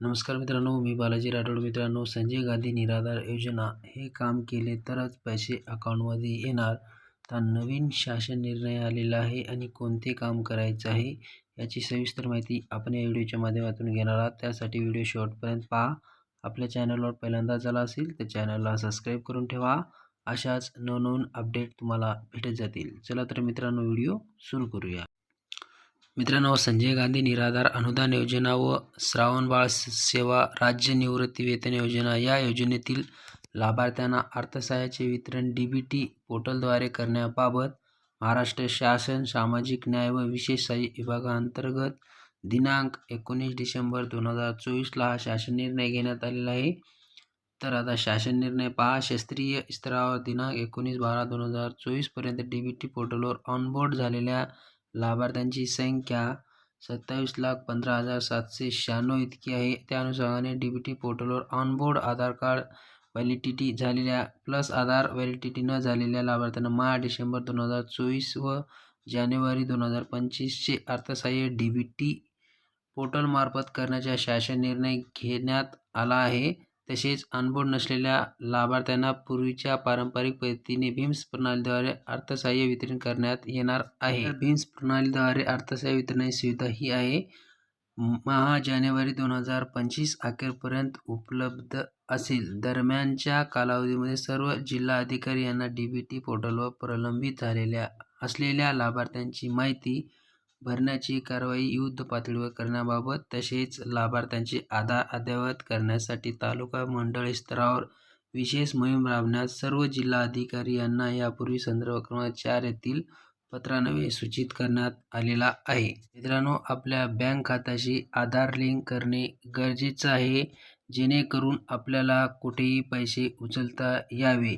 नमस्कार मित्रांनो मी बालाजी राठोड. मित्रांनो संजय गांधी निराधार योजना हे काम केले तरच पैसे अकाउंटमध्ये येणार. तर नवीन शासन निर्णय आलेला आहे आणि कोणते काम करायचं आहे याची सविस्तर माहिती आपण या व्हिडिओच्या माध्यमातून घेणार आहात. त्यासाठी व्हिडिओ शेवटपर्यंत पहा. आपल्या चॅनलवर पहिल्यांदा झाला असेल तर चॅनलला सबस्क्राईब करून ठेवा. अशाच नवनवीन अपडेट तुम्हाला भेटत जातील. चला तर मित्रांनो व्हिडिओ सुरू करूया. मित्रांनो संजय गांधी निराधार अनुदान योजना व श्रावणबाळ सेवा राज्य निवृत्ती वेतन योजना या योजनेतील लाभार्थ्यांना अर्थसहाय्याचे वितरण डी बी टी पोर्टलद्वारे करण्याबाबत महाराष्ट्र शासन सामाजिक न्याय व विशेष सहाय्य विभागाअंतर्गत दिनांक एकोणीस डिसेंबर दोन हजार चोवीसला हा शासन निर्णय घेण्यात आलेला आहे. तर आता शासन निर्णय पहा. शास्त्रीय स्तरावर दिनांक एकोणीस बारा दोन हजार चोवीसपर्यंत डी बी टी पोर्टलवर ऑनबोर्ड झालेल्या लाभार्थ्यांची संख्या सत्तावीस लाख पंधरा हजार सातशे शहाण्णव इतकी आहे. त्या अनुषंगाने डी बी टी पोर्टलवर ऑनबोर्ड आधार कार्ड व्हॅलिडिटी झालेल्या प्लस आधार व्हॅलिडिटी न झालेल्या लाभार्थ्यांना मार्च डिसेंबर दोन हजार चोवीस व जानेवारी दोन हजार पंचवीसचे अर्थसहाय्य डी बी टी पोर्टलमार्फत करण्याचा शासन निर्णय घेण्यात आला आहे. तसेच अनबोर्ड नसलेल्या लाभार्थ्यांना पूर्वीच्या पारंपरिक पद्धतीने भीम्स प्रणालीद्वारे अर्थसहाय्य वितरण करण्यात येणार आहे. तर भीम्स प्रणालीद्वारे अर्थसहाय्य वितरणाची सुविधा ही आहे. महा जानेवारी दोन हजार पंचवीस अखेरपर्यंत उपलब्ध असेल. दरम्यानच्या कालावधीमध्ये सर्व जिल्हा अधिकारी यांना डी बी टी पोर्टलवर प्रलंबित झालेल्या असलेल्या लाभार्थ्यांची माहिती भरण्याची कारवाई युद्ध पातळीवर करण्याबाबत तसेच लाभार्थ्यांचे आधार अद्ययावत करण्यासाठी तालुका मंडळ स्तरावर विशेष मोहीम राबवण्यास सर्व जिल्हाधिकारी यांना यापूर्वी संदर्भ क्रमांक चार येथील पत्रानवे सूचित करण्यात आलेला आहे. मित्रांनो आपल्या बँक खात्याशी आधार लिंक करणे गरजेचं आहे. जेणेकरून आपल्याला कुठेही पैसे उचलता यावे.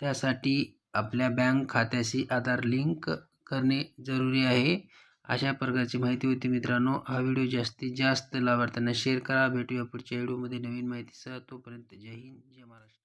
त्यासाठी आपल्या बँक खात्याशी आधार लिंक करणे जरुरी आहे. अशा प्रकारची माहिती होती मित्रांनो. हा व्हिडिओ जास्तीत जास्त लाभार्थ्यांना शेअर करा. भेटूया पुढच्या व्हिडिओमध्ये नवीन माहितीसह तोपर्यंत जय हिंद जय महाराष्ट्र.